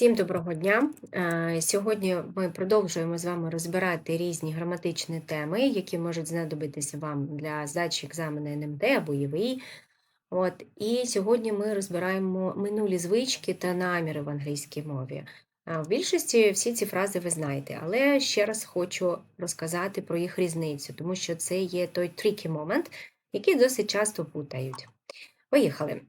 Всім доброго дня! Е, Сьогодні ми продовжуємо з вами розбирати різні граматичні теми, які можуть знадобитися вам для здачі екзамену НМТ або ЄВІ. От, І сьогодні ми розбираємо минулі звички та наміри в англійській мові. А В більшості всі ці фрази ви знаєте, але ще раз хочу розказати про їх різницю, тому що це є той tricky момент, який досить часто путають. Поїхали.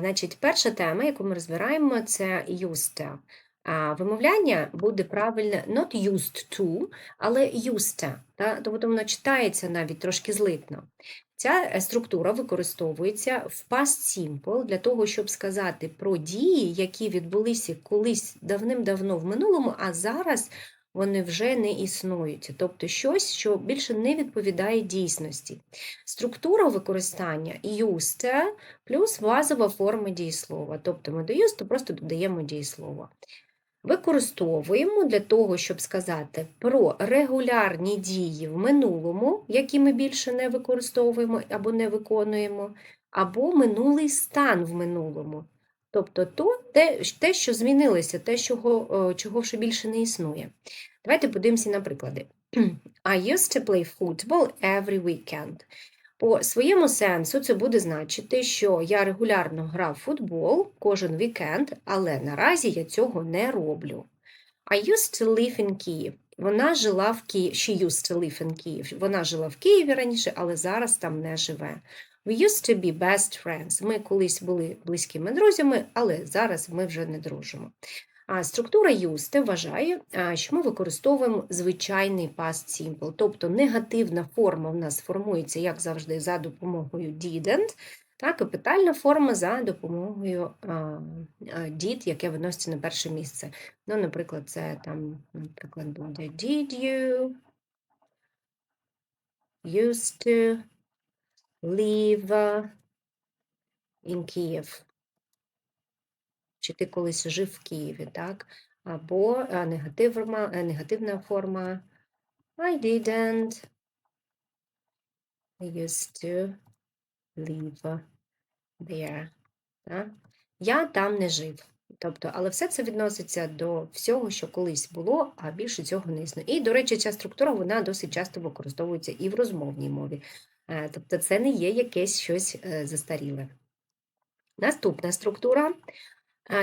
Значить, перша тема, яку ми розбираємо, це used. А, Вимовляння буде правильне not used to, але used та? тобто воно читається навіть трошки злитно. Ця е, структура використовується в past simple для того, щоб сказати про дії, які відбулися колись давним-давно в минулому, а зараз вони вже не існують, тобто щось, що більше не відповідає дійсності. Структура використання used плюс базова форма дієслова. Тобто ми до used просто додаємо дієслово. Використовуємо для того, щоб сказати про регулярні дії в минулому, які ми більше не використовуємо або не виконуємо, або минулий стан в минулому. Тобто то, те, те, що змінилося, те, чого, чого вже більше не існує. Давайте подивимося на приклади. I used to play football every weekend. По своєму сенсу це буде значити, що я регулярно грав в футбол кожен вікенд, але наразі я цього не роблю. I used to live in Kyiv. Вона жила в Києві. She used to live in Kyiv. Вона жила в Києві раніше, але зараз там не живе. We used to be best friends. Ми колись були близькими друзями, але зараз ми вже не дружимо. А структура used вважає, що ми використовуємо звичайний past simple, тобто негативна форма в нас формується, як завжди, за допомогою didn't, та капітальна форма за допомогою did, яке виноситься на перше місце. Ну, Наприклад, це там, наприклад, буде did you used to live in Kyiv чи ти колись жив в Києві, так? Або негативна, негативна форма I didn't used to live there. Так? Я там не жив. Тобто, але все це відноситься до всього, що колись було, а більше цього не існує. І, до речі, ця структура вона досить часто використовується і в розмовній мові. Е, тобто, це не є якесь щось е, застаріле. Наступна структура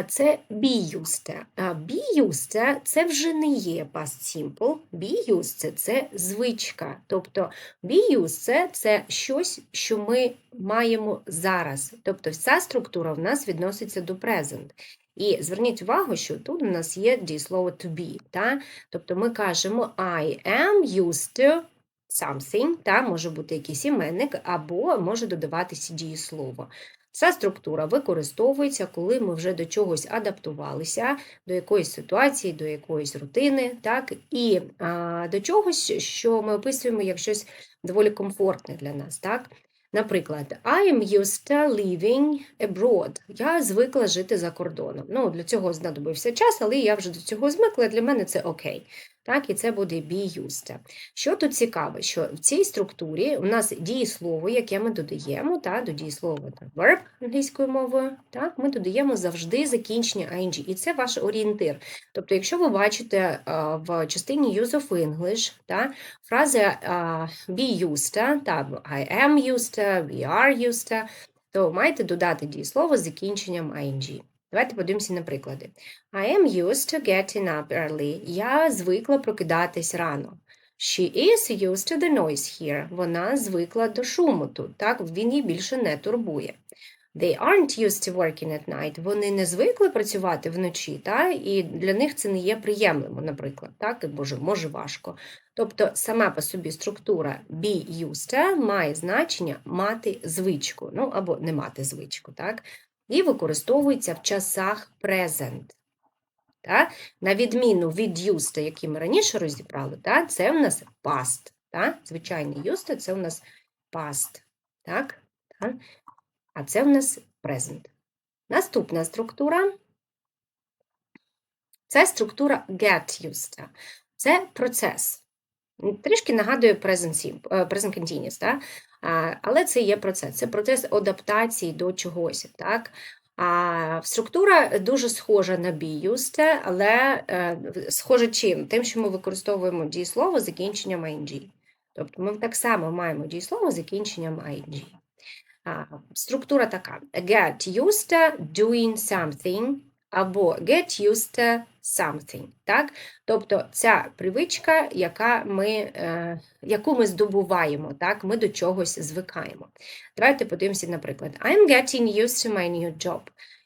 це be used. Be used – це вже не є past simple. Be used – це звичка. Тобто be used – це щось, що ми маємо зараз. Тобто вся структура в нас відноситься до present. І зверніть увагу, що тут у нас є дієслово to be. Та? Тобто ми кажемо I am used to something, та? може бути якийсь іменник, або може додаватися дієслово. Ця структура використовується, коли ми вже до чогось адаптувалися, до якоїсь ситуації, до якоїсь рутини, так, і а, до чогось, що ми описуємо як щось доволі комфортне для нас. Так? Наприклад, I am used to living abroad. Я звикла жити за кордоном. Ну, Для цього знадобився час, але я вже до цього звикла, для мене це окей. Так, І це буде be used. Що тут цікаво, що в цій структурі у нас дієслово, яке ми додаємо, так, до дієслова так, verb англійською мовою, так, ми додаємо завжди закінчення ing, і це ваш орієнтир. Тобто, якщо ви бачите в частині use of English так, фрази be used, так, I am used, we are used, то маєте додати дієслово з закінченням ing. Давайте подивимося на приклади. I am used to getting up early. Я звикла прокидатись рано. She is used to the noise here. Вона звикла до шуму тут. Так, він її більше не турбує. They aren't used to working at night. Вони не звикли працювати вночі, та? і для них це не є приємним, наприклад, так, і може, може важко. Тобто сама по собі структура be used to має значення мати звичку, ну або не мати звичку. так? І використовується в часах present. Так? На відміну від used, який ми раніше розібрали, так? це у нас past. Так? Звичайний used – це у нас past. Так? Так? А це у нас present. Наступна структура це структура get used. Це процес. Трішки нагадує present, е, continuous, так? але це є процес. Це процес адаптації до чогось. Так? А структура дуже схожа на be used, але е, схожа чим? Тим, що ми використовуємо дієслово закінченням ing. Тобто ми так само маємо дієслово з закінченням ing. Структура така: get used doing something або get used something. Так? Тобто ця привичка, яка ми, е, яку ми здобуваємо, так? ми до чогось звикаємо. Давайте подивимося, наприклад, I'm getting used to my new job.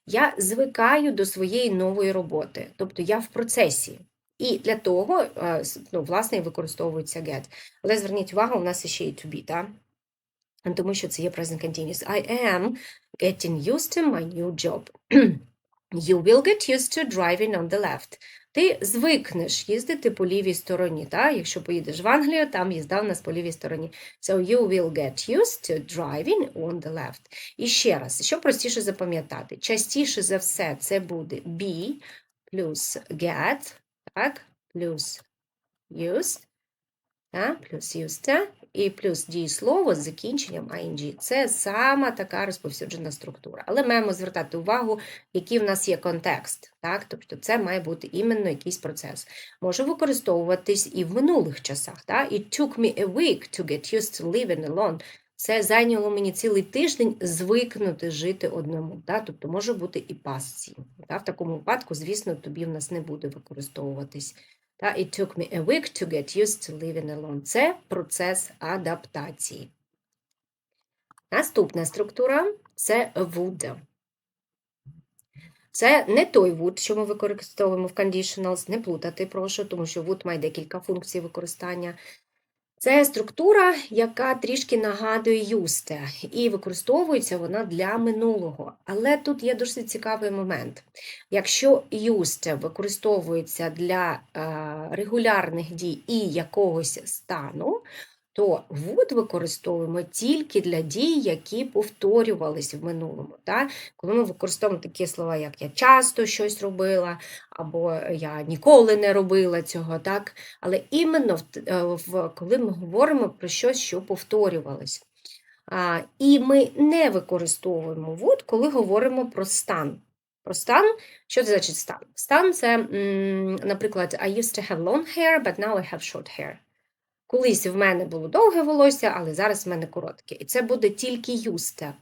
Я звикаю до своєї нової роботи, тобто я в процесі. І для того, е, ну, власне, використовується get. Але зверніть увагу, у нас ще й to be, так? тому що це є present continuous. I am getting used to my new job. You will get used to driving on the left. Ти звикнеш їздити по лівій стороні. Та? Якщо поїдеш в Англію, там їзда в нас по лівій стороні. So you will get used to driving on the left. І ще раз, що простіше запам'ятати? Частіше за все це буде be плюс get, так? плюс used, та? плюс used, і плюс дієслово з закінченням ing. Це сама така розповсюджена структура. Але маємо звертати увагу, який в нас є контекст. Так? Тобто це має бути іменно якийсь процес. Може використовуватись і в минулих часах. Так? It took me a week to get used to living alone. Це зайняло мені цілий тиждень звикнути жити одному. Так? Тобто може бути і пасці. Так? В такому випадку, звісно, тобі в нас не буде використовуватись. Та it took me a week to get used to living alone. Це процес адаптації. Наступна структура це would. Це не той would, що ми використовуємо в conditionals, не плутати, прошу, тому що would має декілька функцій використання. Це структура, яка трішки нагадує юсте, і використовується вона для минулого. Але тут є досить цікавий момент. Якщо юсте використовується для е, регулярних дій і якогось стану, то would використовуємо тільки для дій, які повторювались в минулому. Так? Коли ми використовуємо такі слова, як я часто щось робила, або я ніколи не робила цього, так? але іменно в, е, коли ми говоримо про щось, що повторювалось. А, і ми не використовуємо would, коли говоримо про стан. Про стан, що це значить стан? Стан це, наприклад, I used to have long hair, but now I have short hair. Колись в мене було довге волосся, але зараз в мене коротке. І це буде тільки юсте.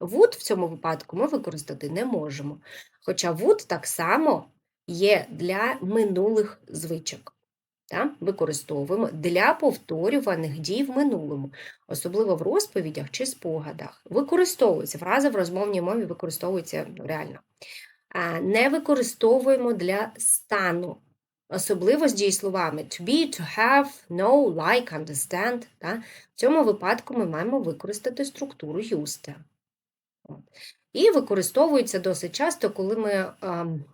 Would в цьому випадку ми використати не можемо. Хоча would так само є для минулих звичок. Та? Використовуємо для повторюваних дій в минулому, особливо в розповідях чи спогадах. Використовується, фраза в розмовній мові використовується ну, реально. Не використовуємо для стану. Особливо з дієсловами to be, to have, know, like, understand. Та? В цьому випадку ми маємо використати структуру used. І використовується досить часто, коли ми ем,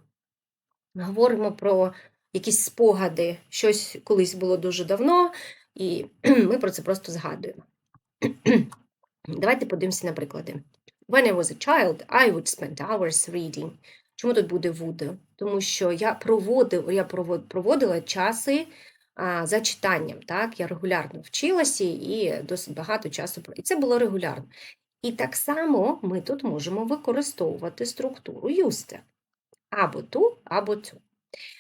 говоримо про якісь спогади, щось колись було дуже давно, і ми про це просто згадуємо. Давайте подивимося на приклади. When I was a child, I would spend hours reading. Чому тут буде would? Тому що я проводив, я проводила часи а, за читанням. Так? Я регулярно вчилася і досить багато часу. І це було регулярно. І так само ми тут можемо використовувати структуру used. Або ту, або цю.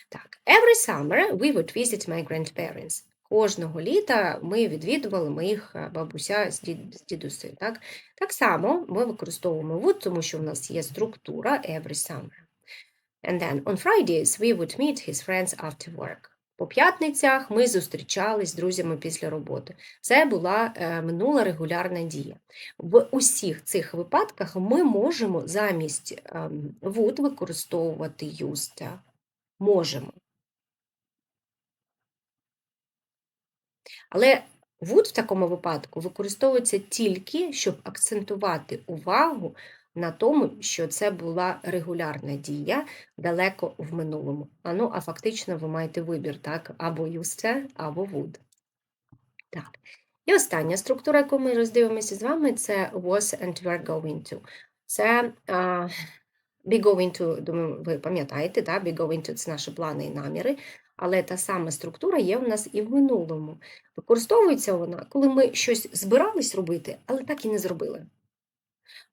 Так, every summer we would visit my grandparents. Кожного літа ми відвідували моїх е, бабуся з дід- з дідусею. Так? так само ми використовуємо would, тому що в нас є структура every summer. And then on Fridays we would meet his friends after work. По п'ятницях ми зустрічались з друзями після роботи. Це була е, минула регулярна дія. В усіх цих випадках ми можемо замість ем, would використовувати used. Можемо. Але would в такому випадку використовується тільки, щоб акцентувати увагу на тому, що це була регулярна дія далеко в минулому. А ну, а фактично ви маєте вибір, так? Або used, або would. Так. І остання структура, яку ми роздивимося з вами, це was and were going to. Це а, be going to, думаю, ви пам'ятаєте, да? be going to – це наші плани і наміри, але та сама структура є в нас і в минулому. Використовується вона, коли ми щось збирались робити, але так і не зробили.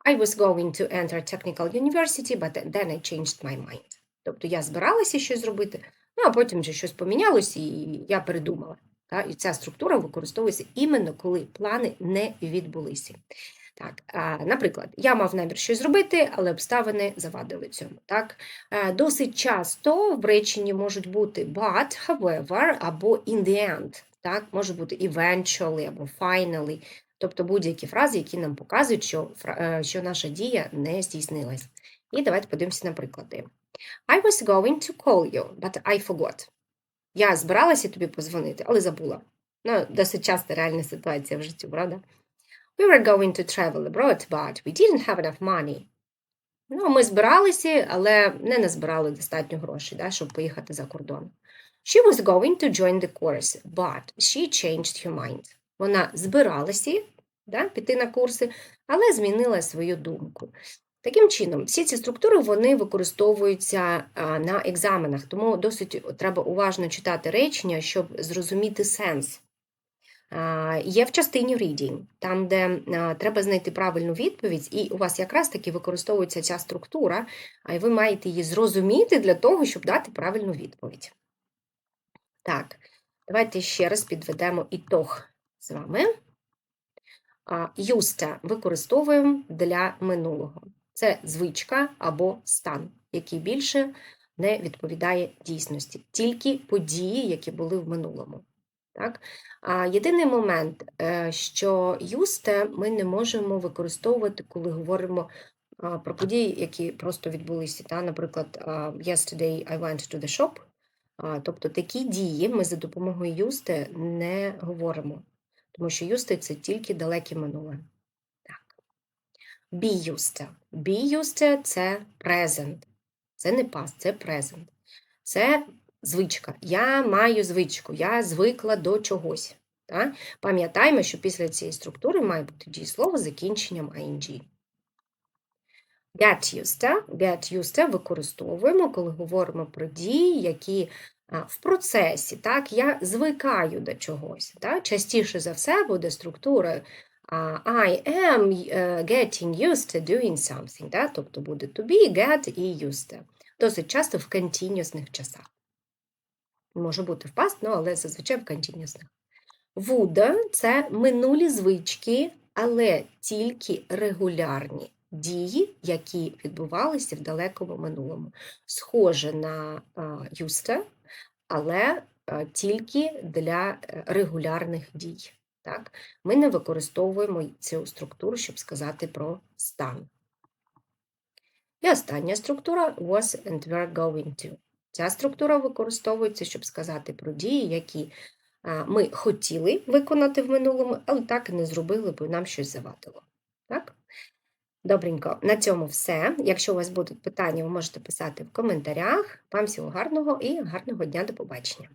I was going to enter technical university, but then I changed my mind. Тобто я збиралася щось зробити, ну а потім вже щось помінялось, і я передумала. Та? І ця структура використовується іменно коли плани не відбулися. Так, наприклад, я мав намір щось зробити, але обставини завадили цьому. Так? Досить часто в реченні можуть бути but, however, або in the end. Так? Може бути eventually або finally. Тобто будь-які фрази, які нам показують, що, е, що наша дія не здійснилась. І давайте подивимося на приклади. I was going to call you, but I forgot. Я збиралася тобі позвонити, але забула. Ну, досить часто реальна ситуація в житті, правда? We were going to travel abroad, but we didn't have enough money. Ну, ми збиралися, але не назбирали достатньо грошей, да, щоб поїхати за кордон. She was going to join the course, but she changed her mind. Вона збиралася да, піти на курси, але змінила свою думку. Таким чином, всі ці структури вони використовуються на екзаменах, тому досить треба уважно читати речення, щоб зрозуміти сенс. Є в частині reading, там, де треба знайти правильну відповідь, і у вас якраз таки використовується ця структура, а ви маєте її зрозуміти для того, щоб дати правильну відповідь. Так, давайте ще раз підведемо ітог з вами. А, Юста використовуємо для минулого. Це звичка або стан, який більше не відповідає дійсності, тільки події, які були в минулому. Так? А єдиний момент, е, що юсте ми не можемо використовувати, коли говоримо про події, які просто відбулися. Та? Наприклад, yesterday I went to the shop. Тобто такі дії ми за допомогою юсте не говоримо, тому що юсте це тільки далеке минуле. Так. Be used. Be used – це present. Це не past, це present. Це звичка. Я маю звичку, я звикла до чогось. Та? Пам'ятаємо, що після цієї структури має бути дієслово з закінченням ing. Get used. Get used використовуємо, коли говоримо про дії, які в процесі. Так? Я звикаю до чогось. Так? Частіше за все буде структура I am е, getting used to doing something. Так? Тобто буде to be, get і used. Досить часто в континюсних часах. Може бути в past, ну, але зазвичай в континюсних. Would – це минулі звички, але тільки регулярні дії, які відбувалися в далекому минулому. Схоже на а, used, але тільки для е, регулярних дій. Так? Ми не використовуємо цю структуру, щоб сказати про стан. І остання структура was and were going to. Ця структура використовується, щоб сказати про дії, які ми хотіли виконати в минулому, але так і не зробили, бо нам щось завадило. Добренько, на цьому все. Якщо у вас будуть питання, ви можете писати в коментарях. Вам всього гарного і гарного дня до побачення.